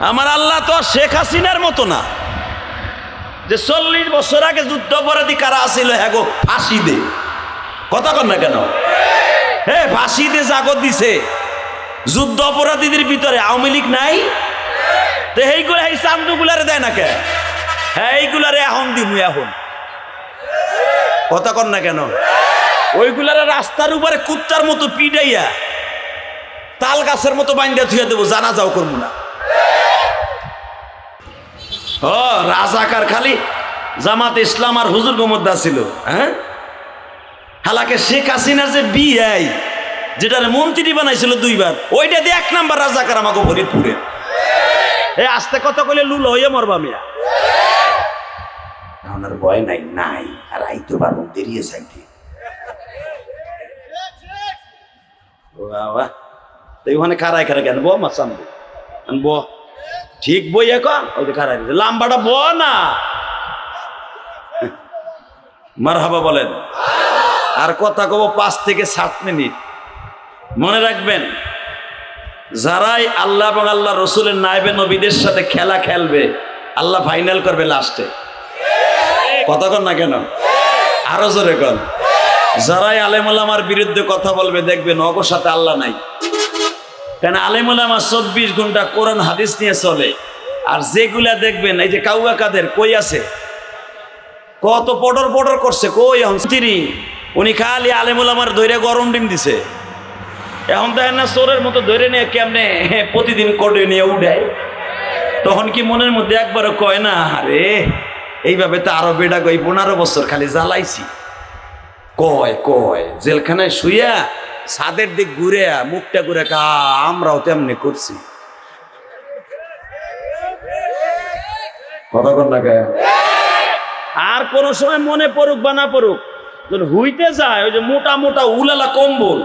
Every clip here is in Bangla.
আমার আল্লাহ তো শেখ হাসিনার মতো না। যে চল্লিশ বছর আগে যুদ্ধ অপরাধী কারা আসিল হ্যাঁ গো, ফাঁসি দে। কথা কর না কেন? হে, ফাঁসি দে জাগত দিছে। যুদ্ধ অপরাধীদের ভিতরে আওয়ামী লীগ নাই? তো এইগুলা এই চান্দুগুলারে দেয় না কে? হ্যাঁ এইগুলারে এখন দিমু এখন। কথা কর না কেন? ওইগুলারে রাস্তার উপরে কুত্তার মতো পিটাইয়া তাল গাছের মতো বাইন্দা থুয়ে দেবো জানা যাও করব না। রাজাকার খালি জামাত ইসলাম আর হুজুর গোমদ্দা ছিল হ্যাঁ? হালাকে শেখ হাসিনার যে বিআই, যেটার মন্ত্রী বানাইছিল দুইবার, ওইটা দিয়ে এক নাম্বার রাজাকার আমাকে ফরিদপুরে এ, আস্তে কথা কইলে লুল হইয়া মরবা মিয়া। আমার ভয় নাই নাই, আর আইতে পারব দেরিয়ে সাইতে ও বাবা, তো ওখানে খারাই খারাই কেন? বো আনব আনব ঠিক বই এখন ওই যে লাম্বাটা ব না। মার হাবা বলেন। আর কথা কব পাঁচ থেকে সাত মিনিট। মনে রাখবেন, যারাই আল্লাহ এবং আল্লাহ রসুলের নাইবে নবীদের সাথে খেলা খেলবে, আল্লাহ ফাইনাল করবে লাস্টে কথা কন না কেন? আরও জোরে কন। যারাই আলেমুলামার বিরুদ্ধে কথা বলবে, দেখবেন অগর সাথে আল্লাহ নাই। কেন আলেমুলামা চব্বিশ ঘণ্টা কোরআন হাদিস নিয়ে চলে। আর যেগুলা দেখবেন, এই যে কাউয়া কাদের, কই আছে? কত পডর পডর করছে, কই এখন? তিনি উনি খালি আলেমুলামার ধৈর্য গরম ডিম দিছে। এখন দেখেন না চোরের মতো ধরে নিয়ে কেমনে প্রতিদিন কোটে নিয়ে উঠায়? তখন কি মনের মধ্যে একবারও কয় না, আরে, এইভাবে তো আরও বেটা কই পনেরো বছর খালি জ্বালাইছি। কয় কয়, জেলখানায় শুইয়া ছাদের দিক ঘুরে, মুখটা ঘুরে কা, আমরাও তেমনি করছি। আর কোন সময় মনে পড়ুক বা না পড়ুক হুইতে যায়, ওই যে মোটা মোটা উলালা কম্বল,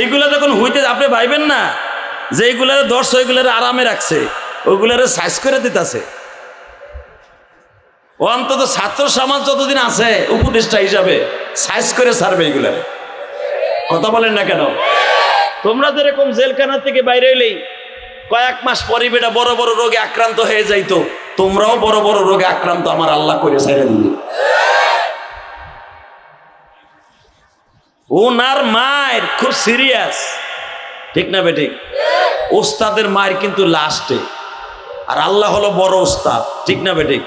এইগুলা যখন হইতে আপনি ভাইবেন না যে এইগুলারে দর্শ ওইগুলারে আরামে রাখছে, ওইগুলারে সাইজ করে দিতেছে। অন্তত ছাত্র সমাজ যতদিন আছে, উপদেষ্টা হিসাবে সাইজ করে ছাড়বে এইগুলারে কথা বলেন না কেন? তোমরা যেরকম জেলখানা থেকে বাইরে এলেই কয়েক মাস পরে বেটা বড় বড় রোগে আক্রান্ত হয়ে যাইতো, তোমরাও বড় বড় রোগে আক্রান্ত আমার আল্লাহ করে ছেড়ে দিবে। ওনার মায়ের খুব সিরিয়াস ঠিক না বেঠিক ওস্তাদের মায়ের কিন্তু লাস্টে আর আল্লাহ হলো বড় ওস্তাদ। ঠিক না বেঠিক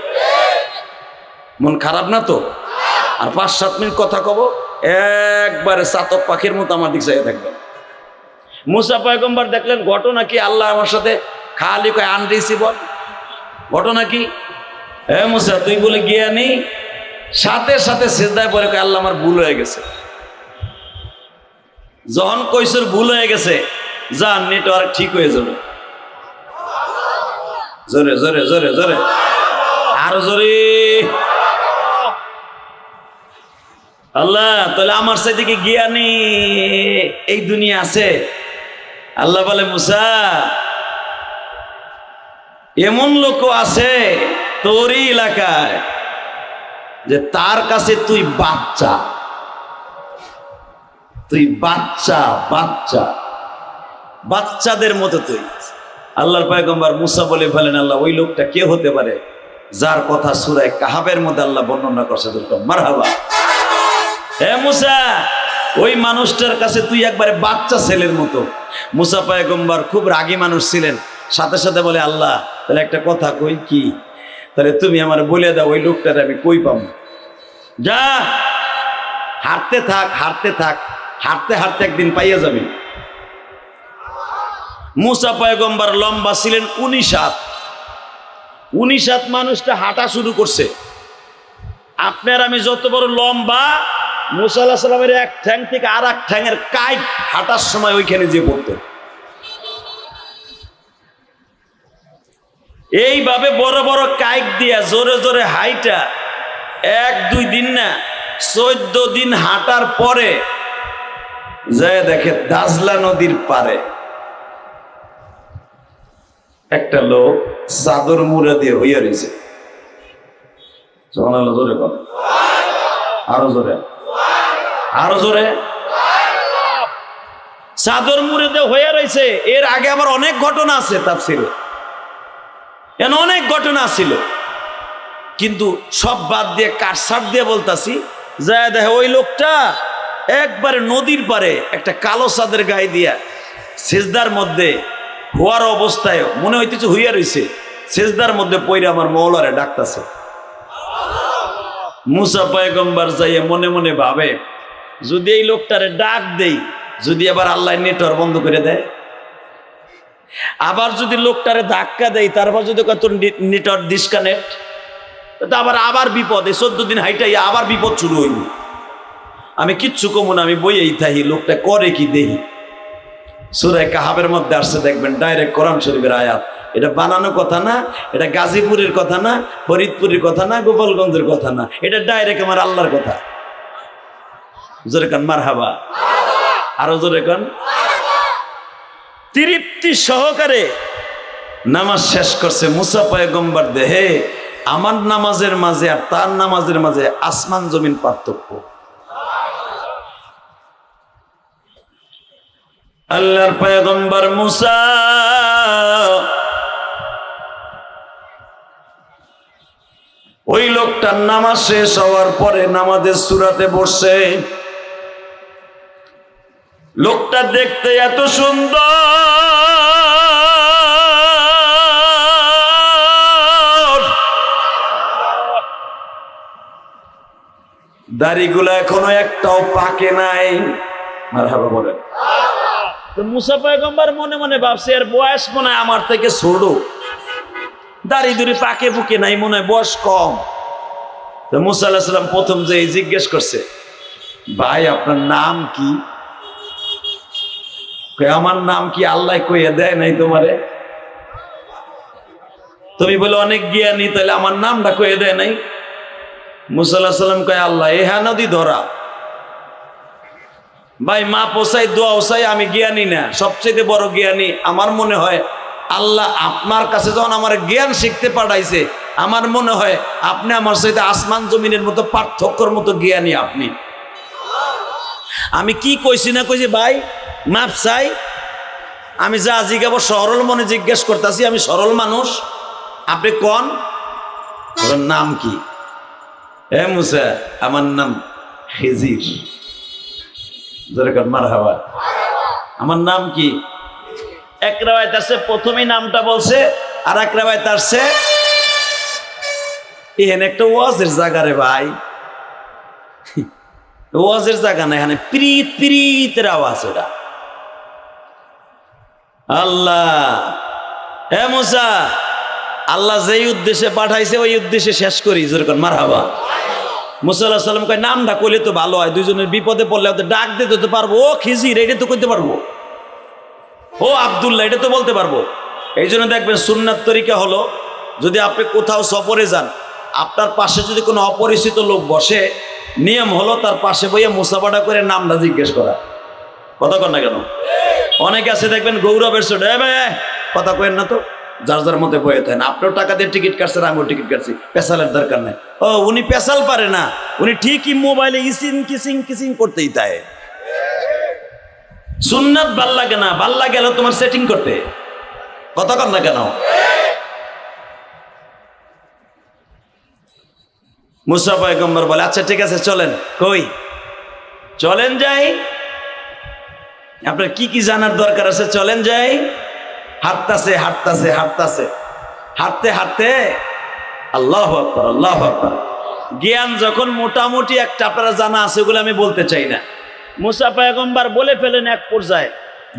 মন খারাপ না তো? আর পাঁচ, সাত মিনিট কথা কব, একবারে চাতক পাখির মতো আমার দিক থাকবেন মুসা পয়গম্বর দেখলেন, ঘটনা কি? আল্লাহ আমার সাথে খালি কয় আনরিসি বল। ঘটনা কি? এ মুসা, তুই বলে গিয়া নি সাথে সাথে সেজদায় পরে কয়, আল্লাহ আমার ভুল হয়ে গেছে। যখন কইসর ভুল হয়ে গেছে, যান, নেটওয়ার্ক ঠিক হয়ে যাবে। জোরে জোরে জোরে জোরে। আরও জোরে। আল্লাহ, তাহলে আমার সাথে কি জ্ঞানী এই দুনিয়া আছে? আল্লাহ বলে, মুসা, এমন লোক আছে তোরই এলাকায় যে তার কাছে তুই বাচ্চা। তুই বাচ্চা বাচ্চা। বাচ্চাদের মতো তুই। আল্লাহর পয়গম্বর মুসা বলে ফেলেন, আল্লাহ, ওই লোকটা কে হতে পারে যার কথা সুরায় কাহাবের মধ্যে আল্লাহ বর্ণনা করছে? মারহাবা। হে মুসা, ওই মানুষটার কাছে তুই একবারে বাচ্চা ছেলের মতো। মুসা পয়গম্বর খুব রাগী মানুষ ছিলেন। সাথে সাথে বলে, আল্লাহ, তাহলে একটা কথা কই কি? তাহলে তুমি আমার বলে দাও, ওই লোকটার আমি কই পাবো? যা, হাঁটতে থাক হাঁটতে থাক, হাঁটতে হাঁটতে একদিন পাইয়া যাবে। মুসা পয়গম্বর লম্বা ছিলেন উনিশ হাত উনিশ হাত মানুষটা হাঁটা শুরু করছে। আপনার আমি যত বড় লম্বা মুসা আল্লাহ সাল্লামের এক ঠ্যাং থেকে আর এক ঠ্যাংয়ের কাইট হাঁটার সময় ওইখানে যে পড়তেন এইভাবে বড় বড় কাইক দিয়া জোরে জোরে হাইটা এক, দুই দিন না, চোদ্দ দিন হাঁটার পরে যায় দেখে দাজলা নদীর পারে। একটা লোক চাদর মুড়া দিয়ে হইয়া রয়েছে জোরে কর আরও জোরে। আরও জোরে। চাদর মুড়ে দিয়ে হয়ে রয়েছে এর আগে আবার অনেক ঘটনা আছে তাফসিরে। এন অনেক ঘটনা ছিল। কিন্তু সব বাদ দিয়ে কাটসাট দিয়ে বলতাছি, যায় দেখে ওই লোকটা একবারে নদীর পারে একটা কালো চাঁদের গায়ে দিয়া সেজদার মধ্যে হওয়ার অবস্থায় মনে হইতেছে হইয়া রইছে। সেজদার মধ্যে পইরে আমার মৌলারে ডাকতাছে। মুসা পয়গম্বার যাইয়ে মনে মনে ভাবে যদি এই লোকটারে ডাক দেই, যদি আবার আল্লাহ নেটওয়ার্ক বন্ধ করে দেয়? আবার যদি লোকটারে ধাক্কা দেয় তারপর যদি কত নেটওয়ার্ক ডিসকানেক্ট তো আবার আবার বিপদ। চোদ্দ দিন হাইটাই আবার বিপদ শুরু হইল। আমি কিচ্ছু কমন আমি বইয়েই থাকি, লোকটা করে কি দেহি? সুরায় কাহাবের মধ্যে আসছে, দেখবেন ডাইরেক্ট কোরআন শরীফের আয়াত। এটা বানানো কথা না, এটা গাজীপুরের কথা না, ফরিদপুরের কথা না, গোপালগঞ্জের কথা না। এটা ডাইরেক্ট আমার আল্লাহর কথা। জোরে কান মার হাবা আরও জোরে কান। তৃপ্তি সহকারে নামাজ শেষ করছে মুসা পয়গম্বর দেহে আমার নামাজের মাঝে আর তার নামাজের মাঝে আসমান জমিন পার্থক্য। আল্লাহর পয়গম্বর মুসা ওই লোকটার নামাজ শেষ হওয়ার পরে নামাজের সুরাতে বসছে লোকটা দেখতে এত সুন্দর। দাড়িগুলো এখনও একটাও পাকে নাই। মারহাবা বলেন। মুসা মনে মনে ভাবছে, এর বয়স মনে হয় আমার থেকে ছোট। দাড়ি দুড়ি পাকে বুকে নাই, মনে হয় বয়স কম। তো মুসা আল্লাহ সাল্লাম প্রথম যে জিজ্ঞেস করছে, ভাই, আপনার নাম কি? আমার নাম কি আল্লাহ কইয়া দেয় নাই তোমারে? তুমি বলে, অনেক জ্ঞানী, তাহলে আমার নামটা কয়ে দেয় নাই? মুসাল্লাহ সাল্লাম কয়, আল্লাহ এ হ্যাঁ নদী ধরা। ভাই, মা পোসাই দোয়া ওসাই আমি জ্ঞানী না। সবচেয়ে বড় জ্ঞানী আমার মনে হয়, আল্লাহ আপনার কাছে যখন আমার জ্ঞান শিখতে পাঠাইছে, আমার মনে হয় আপনি আমার সাথে আসমান জমিনের মতো পার্থক্যর মতো জ্ঞানী আপনি। আমি কি কইছি না কইছি, ভাই, মাপ চাই। আমি যা জিজ্ঞাবো সরল মনে জিজ্ঞেস করতেছি, আমি সরল মানুষ। আপনি কন? নাম কি? হে মুসা, আমার নাম খেজির। মার হাওয়া আমার নাম কি? এক রেওয়ায়ত আছে, প্রথমেই নামটা বলছে আর এক রেওয়ায়ত আসছে। এখানে একটা ওয়াজের জায়গা রে ভাই। ওয়াজের জায়গা না এখানে প্রীত প্রীতের আওয়াজ ওটা। আল্লাহ হে মুসা, আল্লাহ যেই উদ্দেশ্যে পাঠাইছে, ওই উদ্দেশ্যে শেষ করি যেরকম মার হাবা মুসাল্লাহ সাল্লাম কয়, নামটা কইলে তো ভালো হয়, দুইজনের বিপদে পড়লে ওদের ডাক দিতে তো পারব। ও খিজির এটা তো করতে পারব। ও আবদুল্লাহ, এটা তো বলতে পারব। এই জন্য দেখবেন সুন্নার তরিকা হলো, যদি আপনি কোথাও সফরে যান আপনার পাশে যদি কোনো অপরিচিত লোক বসে নিয়ম হলো তার পাশে বইয়ে মুসাফাটা করে নামটা জিজ্ঞেস করা। কথা কর না কেন? অনেকে আছে দেখবেন গৌরবের এ, কথা কেন না তো। যার যার মধ্যে বয়ে থাকেন। আপনিও টাকা দিয়ে টিকিট কাটছেন আমিও টিকিট কাটছি। পেশালের দরকার নেই। ও উনি পেশাল পারে না। উনি ঠিকই মোবাইলে ইসিং কিসিং কিসিং করতেই তাই সুন্নাত ভালো লাগে না। ভালো লাগে তোমার সেটিং করতে। কথা কর না কেন? মুসা পয়গম্বর বলে আচ্ছা ঠিক আছে, চলেন। কই? চলেন যাই। আপনার কি কি জানার দরকার আছে? চলেন যাই। হাঁটতাছে হাঁটতাছে হাঁটতাছে। হাঁটতে হাঁটতে আল্লাহ আকবর আল্লাহ আকবর। জ্ঞান যখন মোটামুটি একটা আপনারা জানা আছে, ওগুলো আমি বলতে চাই না। মুসা পয়গম্বর বলে ফেলেন এক পর্যায়ে,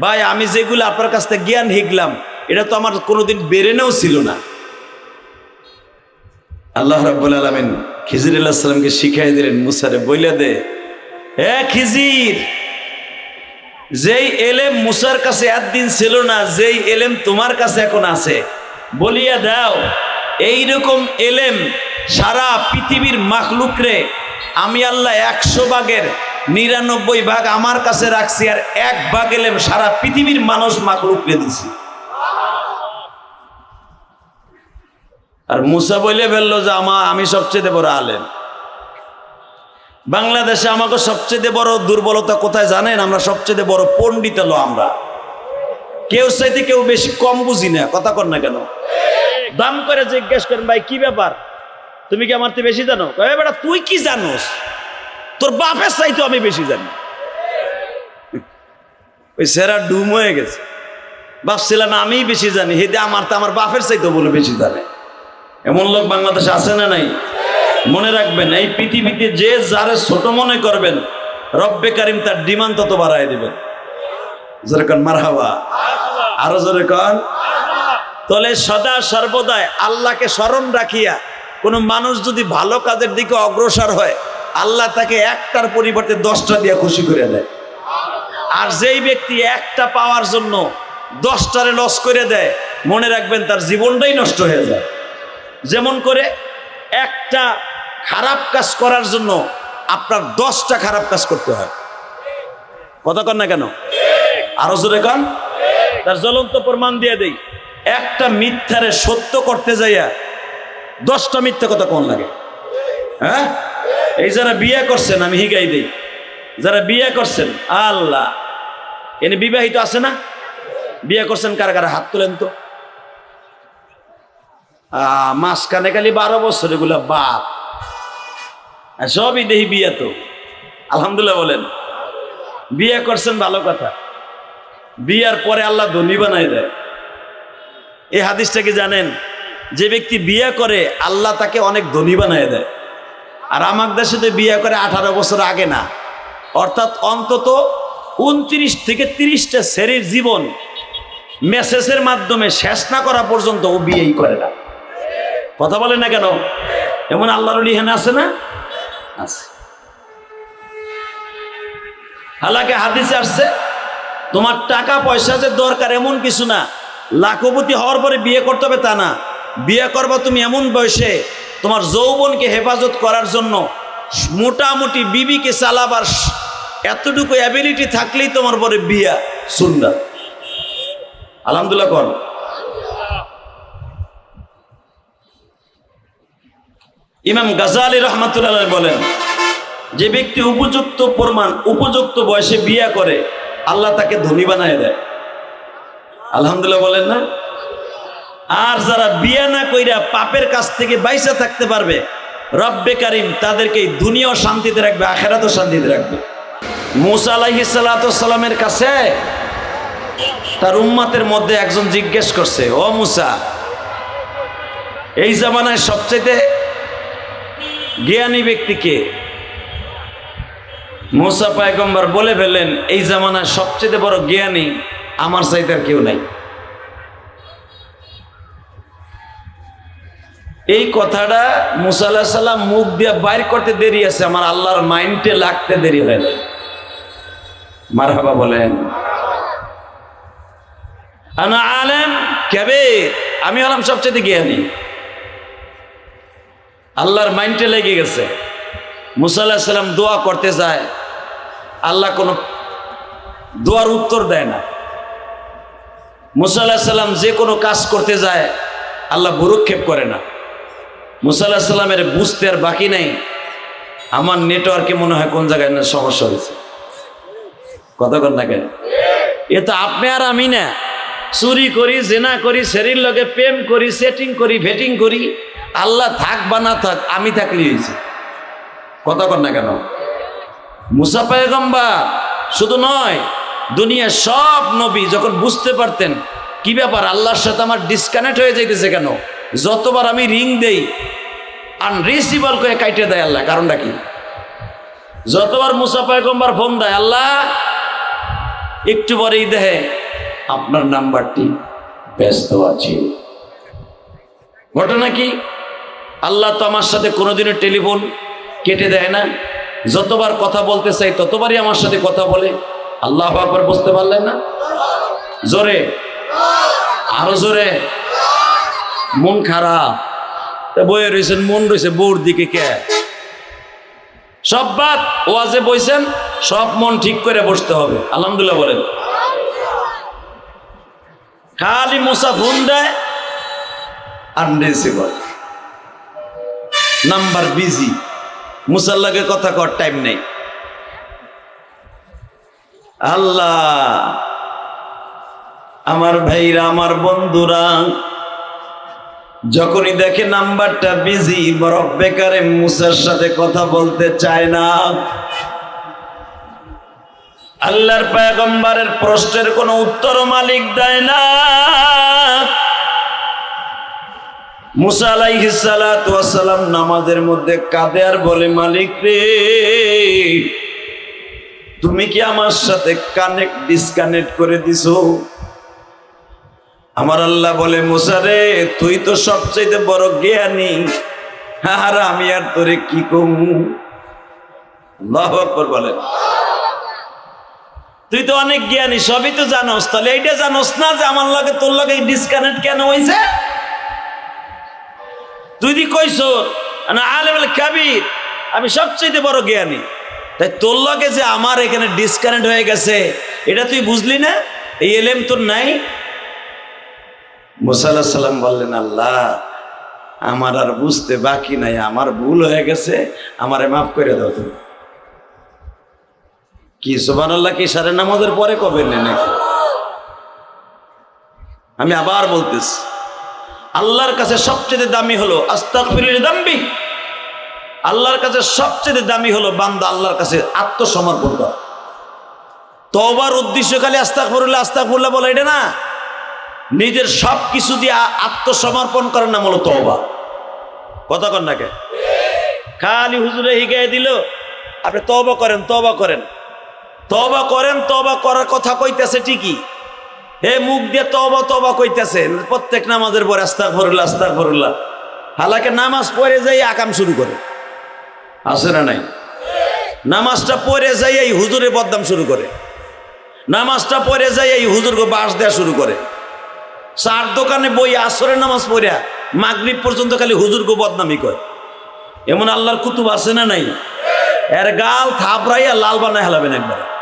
ভাই, আমি যেগুলো আপনার কাছ থেকে জ্ঞান শিখলাম, এটা তো আমার কোনোদিন বেরেনেও ছিল না। আল্লাহ রাব্বুল আলামিন খিজির আল্লাহ সাল্লামকে শিখাই দিলেন, মুসারে বইলে দে। এ খিজির, যেই এলেম মুসার কাছে একদিন ছিল না, যেই এলেম তোমার কাছে এখন আছে, বলিয়া দাও, এইরকম এলেম সারা পৃথিবীর মাখলুকরে আমি আল্লাহ একশো ভাগের নিরানব্বই ভাগ আমার কাছে রাখছি আর এক ভাগ এলেম সারা পৃথিবীর মানুষ মাখলুকরে দিছি। আর মুসা বলে ফেলল যে আমা আমি সবচেয়ে বড় আলেম। বাংলাদেশে আমাকে সবচেয়ে বড় দুর্বলতা কোথায় জানেন? আমরা সবচেয়ে বড় পণ্ডিত হলো আমরা। কেউ চাইতে কেউ বেশি কম বুঝি না, কথা কর না কেন? দাম করে জিজ্ঞেস করেন, ভাই, কি ব্যাপার? তুমি কি আমার তো বেশি জানো? বেটা, তুই কি জানোস? তোর বাপের চাইতে আমি বেশি জানি। ওই সেরা ডুম হয়ে গেছে। বাপ ভাবছিলাম আমি বেশি জানি। হেদে আমার তো আমার বাপের চাইতে বলে বেশি জানে। এমন লোক বাংলাদেশে আছে না নাই? মনে রাখবেন, এই পৃথিবীতে যে যারে ছোট মনে করবেন, রব্বে কারিম তার ডিমান্ড তত বাড়ায় দেবেন। যেরকম মারহাবা। আরও যেরকম তলে সদা সর্বদাই আল্লাহকে স্মরণ রাখিয়া কোনো মানুষ যদি ভালো কাজের দিকে অগ্রসর হয়, আল্লাহ তাকে একটার পরিবর্তে দশটা দিয়ে খুশি করে দেয়। আর যেই ব্যক্তি একটা পাওয়ার জন্য দশটারে লস করে দেয়, মনে রাখবেন তার জীবনটাই নষ্ট হয়ে যায়। যেমন করে একটা খারাপ কাজ করার জন্য আপনার দশটা খারাপ কাজ করতে হয়। কথা কন না কেন? আরও জোরে কন। তার জ্বলন্ত প্রমাণ দিয়ে দেই। একটা মিথ্যারে সত্য করতে যাইয়া দশটা মিথ্যা কথা কোন লাগে? হ্যাঁ? এই যারা বিয়ে করছেন, আমি হিগাই দেই। যারা বিয়ে করছেন, আল্লাহ। এনে বিবাহিত আছে না? বিয়ে করছেন কারা কারা? হাত তোলেন তো। মাঝখানে খালি বারো বছর, এগুলা বাপ। সবই দেহি বিয়ে তো। আলহামদুলিল্লাহ বলেন। বিয়ে করছেন ভালো কথা। বিয়ার পরে আল্লাহ ধনী বানাই দেয়। এই হাদিসটা কি জানেন? যে ব্যক্তি বিয়ে করে, আল্লাহ তাকে অনেক ধনী বানায় দেয়। আর দেশে তো বিয়ে করে আঠারো বছর আগে না। অর্থাৎ অন্তত উনত্রিশ থেকে তিরিশটা সেরির জীবন মেসেজের মাধ্যমে শেষ না করা পর্যন্ত ও বিয়েই করে না। কথা বলে না কেন? এমন আল্লাহর লিহেন আছে না? আছে। হালাকে হাদিসে আসছে, তোমার টাকা, পয়সা যে দরকার এমন কিছু না। লাখপতি হওয়ার পরে বিয়ে করতে হবে তা না। বিয়ে করবা তুমি এমন বয়সে তোমার যৌবনকে হেফাজত করার জন্য মোটামুটি বিবিকে চালাবার এতটুকু অ্যাবিলিটি থাকলেই তোমার পরে বিয়া সুন্দর আলহামদুলিল্লাহ কর। ইমাম গাজালি রহমাতুল্লাহ বলেন, যে ব্যক্তি উপযুক্ত প্রমাণ, উপযুক্ত বয়সে বিয়া করে, আল্লাহ তাকে ধনী বানায় দেয়। আলহামদুলিল্লাহ বলেন না? আর যারা বিয়া না কইরা পাপের কাছ থেকে বাইসা থাকতে পারবে, রব্বে কারিম তাদেরকে দুনিয়াও শান্তিতে রাখবে, আখেরাতও শান্তিতে রাখবে। মুসা আলাহি সাল্লামের কাছে তার উম্মাতের মধ্যে একজন জিজ্ঞেস করছে, ও মুসা, এই জামানায় সবচেয়ে জ্ঞানী ব্যক্তিকে মোসা পায়গম্বর বলে ফেললেন, এই জামানায় সবচেয়ে বড় জ্ঞানী আমার চাইতে আর কেউ নাই। এই কথাটা মুসা আল্লাহ সাল্লাম মুখ দিয়ে বাইর করতে দেরি আছে, আমার আল্লাহর মাইন্ডে লাগতে দেরি হয় না মারহাবা বলেন কেবে আমি হলাম সবচেয়ে জ্ঞানী। আল্লাহর মাইন্ডে লেগে গেছে। মুসা আল্লাহ সাল্লাম দোয়া করতে যায়, আল্লাহ কোনো দোয়ার উত্তর দেয় না। মুসা আল্লাহ সাল্লাম যে কোনো কাজ করতে যায়, আল্লাহ ভুরুক্ষেপ করে না। মুসা আল্লাহ সাল্লামের বুঝতে আর বাকি নাই, আমার নেটওয়ার্কে মনে হয় কোন জায়গায় না সমস্যা হয়েছে। কন না কেন? এ তো আপনি আর আমি না। চুরি করি, জেনা করি শরীর লগে প্রেম করি, সেটিং করি, ভেটিং করি আল্লাহ থাক বা না থাক, আমি থাকলে হয়েছে। কথা কন না কেন? মুসা পায়গম্বার শুধু নয়, দুনিয়ার সব নবী যখন বুঝতে পারতেন কি ব্যাপার, আল্লাহর সাথে আমার ডিসকানেক্ট হয়ে যাইতেছে কেন? যতবার আমি রিং দেই আনরিসিবল করে কাইটে দেয় আল্লাহ, কারণটা কি? যতবার মুসা পায়গম্বার ফোন দেয়, আল্লাহ, একটু পরেই দেহে আপনার নাম্বারটি ব্যস্ত আছে। ঘটনা কি? আল্লাহ তো আমার সাথে কোনোদিনও টেলিফোন কেটে দেয় না। যতবার কথা বলতে চাই, ততবারই আমার সাথে কথা বলে। আল্লাহ আকবার বুঝতে পারলেন না? জোরে? আরও জোরে? মন খারাপ। তা বইয়ে রয়েছেন মন রয়েছে বউর দিকে কে? সব বাদ, ওয়াজে বইছেন, সব মন ঠিক করে বসতে হবে। আলহামদুলিল্লাহ বলেন। খালি মুসা ফোন দেয় আনরিসিভার নাম্বার বিজি। মুসাল্লাকে কথা কর টাইম নেই। আল্লাহ, আমার ভাইরা, আমার বন্ধুরা, যখনই দেখে নাম্বারটা বিজি বরফ বেকারে মুসার সাথে কথা বলতে চায় না। আল্লাহর পায়গম্বরের প্রশ্নের কোনো উত্তর মালিক দেয় না। মুসা আলাইহিস সালাতু ওয়াস সালাম নামাজের মধ্যে কাঁদে আর বলে, মালিক রে, তুমি কি আমার সাথে কানেক্ট ডিসকানেক্ট করে দিছো? আমার আল্লাহ বলে, মুসা রে, তুই তো সবচেয়ে বড় জ্ঞানী। আর আমি আর তোরে কি কমু আকবার বলেন। তুই তো অনেক জ্ঞানী, সবই তো জানোস। তাহলে এইটা জানোস না যে আমার লগে তোর লগে ডিসকানেক্ট কেন হয়েছে তুই দি কইস না আলেম কাবির, আমি সবচেয়ে বড় জ্ঞানী। তাই তোর লগে যে আমার এখানে ডিসকানেক্ট হয়ে গেছে, এটা তুই বুঝলি না? এই এলেম তোর নাই? মুসাল্লাহ সাল্লাম বললেন, আল্লাহ, আমার আর বুঝতে বাকি নাই, আমার ভুল হয়ে গেছে, আমারে মাফ করে দাও তুমি। কি সোবান আল্লাহ কি সারে নামাজের পরে কবে নে নাকি? আমি আবার বলতেছি। আল্লাহর কাছে সবচেয়ে দামি হলো আস্তাগফিরুল দাম্বি। আল্লাহর কাছে সবচেয়ে দামি হলো বান্দা আল্লাহর কাছে আত্মসমর্পণ করা। তওবার উদ্দেশ্য খালি আস্তাগফিরুল্লাহ আস্তাগফিরুল্লাহ বলে এটা না। নিজের সব কিছু দিয়ে আত্মসমর্পণ করার নাম হলো তওবা। কথা কন নাকে খালি হুজুরে হিগায় দিল, আপনি তওবা করেন তওবা করেন। তওবা করেন, তওবা করার কথা কইতেছে ঠিকই। হে মুখ দিয়ে তবা তবা কইতেছে, প্রত্যেক নামাজের পরে আস্তাগফিরুল্লাহ আস্তাগফিরুল্লাহ। হালাকে নামাজ পড়ে যাই আকাম শুরু করে। আছে না নাই? নামাজটা পড়ে যাই এই হুজুরে বদনাম শুরু করে। নামাজটা পড়ে যাই এই হুজুরকে বাস দেওয়া শুরু করে। চার দোকানে বই, আসরের নামাজ পড়িয়া মাগরিব পর্যন্ত খালি হুজুরকে বদনামি করে। এমন আল্লাহর কুতুব আছে না নাই? এর গাল থাপড়াইয়া লাল বানায় হেলাবেন একবার।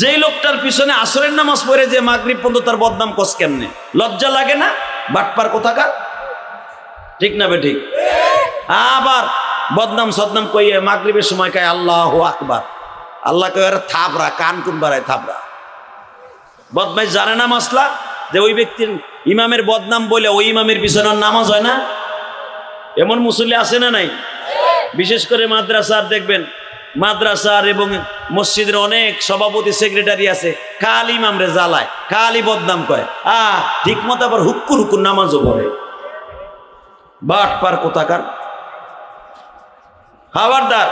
যেই লোকটার পিছনে আসরের নামাজ পড়ে যে মাগরিব পর্যন্ত তার বদনাম কস কেমনে? লজ্জা লাগে না? বাটপার কোথাকার? ঠিক না বে ঠিক? আবার বদনাম সদনাম কইয়ে মাগরিবের সময় কয়, আল্লাহ আকবার। আল্লাহ কয়ে থাপড়া, কান কুন বাড়ায় থাপড়া? বদমাইশ জানে না মাসলা? যে ওই ব্যক্তির ইমামের বদনাম বলে ওই ইমামের পিছনে নামাজ হয় না? এমন মুসল্লি আছে না নাই? বিশেষ করে মাদ্রাসার, দেখবেন মাদ্রাসার এবং মসজিদের অনেক সভাপতি, সেক্রেটারি আছে। খালি ইমামরে জ্বালায় খালি বদনাম কয় আ ঠিক মতো আবার হুক্কুর হুক্কুর নামাজও পড়ে। বাট পার কোথাকার? খাবারদার,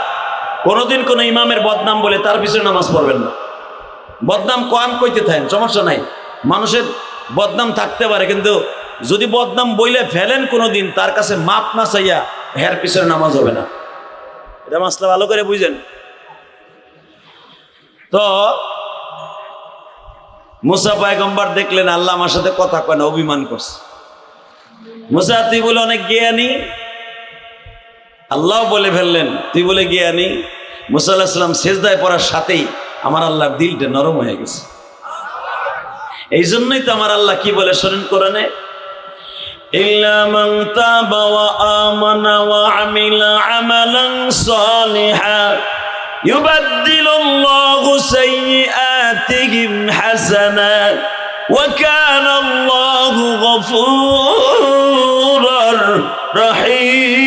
কোনোদিন কোনো ইমামের বদনাম বলে তার পিছনে নামাজ পড়বেন না। বদনাম কম কইতে থাকেন, সমস্যা নাই। মানুষের বদনাম থাকতে পারে, কিন্তু যদি বদনাম বইলে ফেলেন কোনোদিন, তার কাছে মাপ না চাইয়া হের পিছনে নামাজ হবে না। এটা মাসলা ভালো করে বুঝেন। তো, মুসা পায়গম্বার দেখলেন, আল্লাহ আমার সাথে কথা কয় না, অভিমান করছে। মুসা, তুই বলে অনেক জ্ঞানী। আল্লাহ বলে ফেললেন, তুই বলে জ্ঞানী। মুসা আল্লাহাম শেষদায় পড়ার সাথেই আমার আল্লাহর দিলটা নরম হয়ে গেছে। এই জন্যই তো আমার আল্লাহ কি বলে শোনেন কোরআনে? إلا من تاب وآمن وعمل عملا صالحا يبدل الله سيئاتهم حسنات وكان الله غفورا رحيما.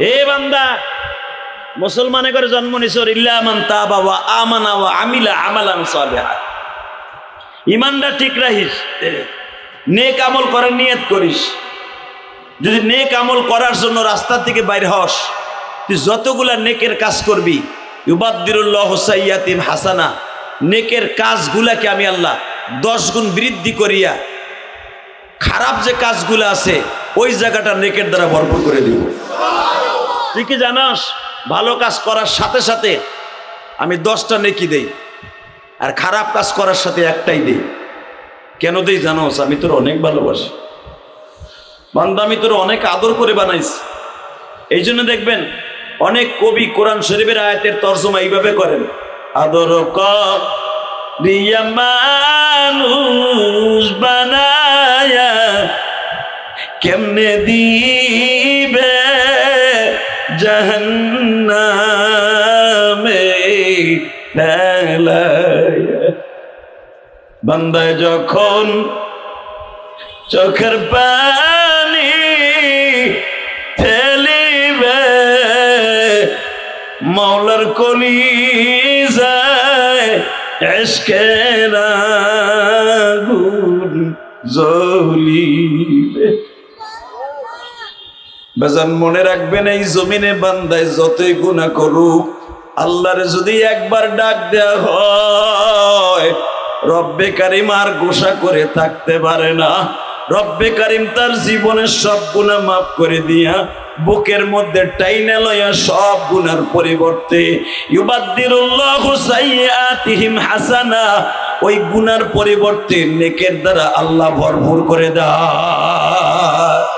إيه بندہ মুসলমানে করে জন্ম নিছর ইল্লামান তা বাবা আমানা ওয়া আমিলা আমালান ইমানটা ঠিক রাখিস নেক আমল করার নিয়ত করিস। যদি নেক আমল করার জন্য রাস্তা থেকে বাইরে হস, তুই যতগুলা নেকের কাজ করবি, ইউবাদ্দিরুল্লাহ সাইয়াতিম হাসানা, নেকের কাজগুলাকে আমি আল্লাহ দশ গুণ বৃদ্ধি করিয়া খারাপ যে কাজগুলো আছে, ওই জায়গাটা নেকের দ্বারা ভরপুর করে দিব। তুই কি জানাস? ভালো কাজ করার সাথে সাথে আমি দশটা নেকি দেই আর খারাপ কাজ করার সাথে একটাই দেই। কেন দেই জানোস আমি তোর অনেক ভালোবাসি। বান্দা, আমি তোর অনেক আদর করে বানাইছি। এই জন্য দেখবেন, অনেক কবি কোরআন শরীফের আয়াতের তর্জমা এইভাবে করেন। আদর মানুষ বানায়া, কেমনে দিবে জাহান্নামে বান্দায় যখন চোখের পানি ফেলিবে মৌলার কলি যায় এসকের আগুন জ্বলিবে। বেজান মনে রাখবেন, এই জমিনে বান্দায় যতই গুণা করুক, আল্লাহর যদি একবার ডাক দেয়া হয়, রব্বে কারিম আর গোসা করে থাকতে পারে না। রব্বে কারিম তার জীবনের সব গুণা মাফ করে দিয়া, বুকের মধ্যে টাইনা লয়া সব গুনার পরিবর্তে হাসানা, ওই গুনার পরিবর্তে নেকের দ্বারা আল্লাহ ভরপুর করে দেয়।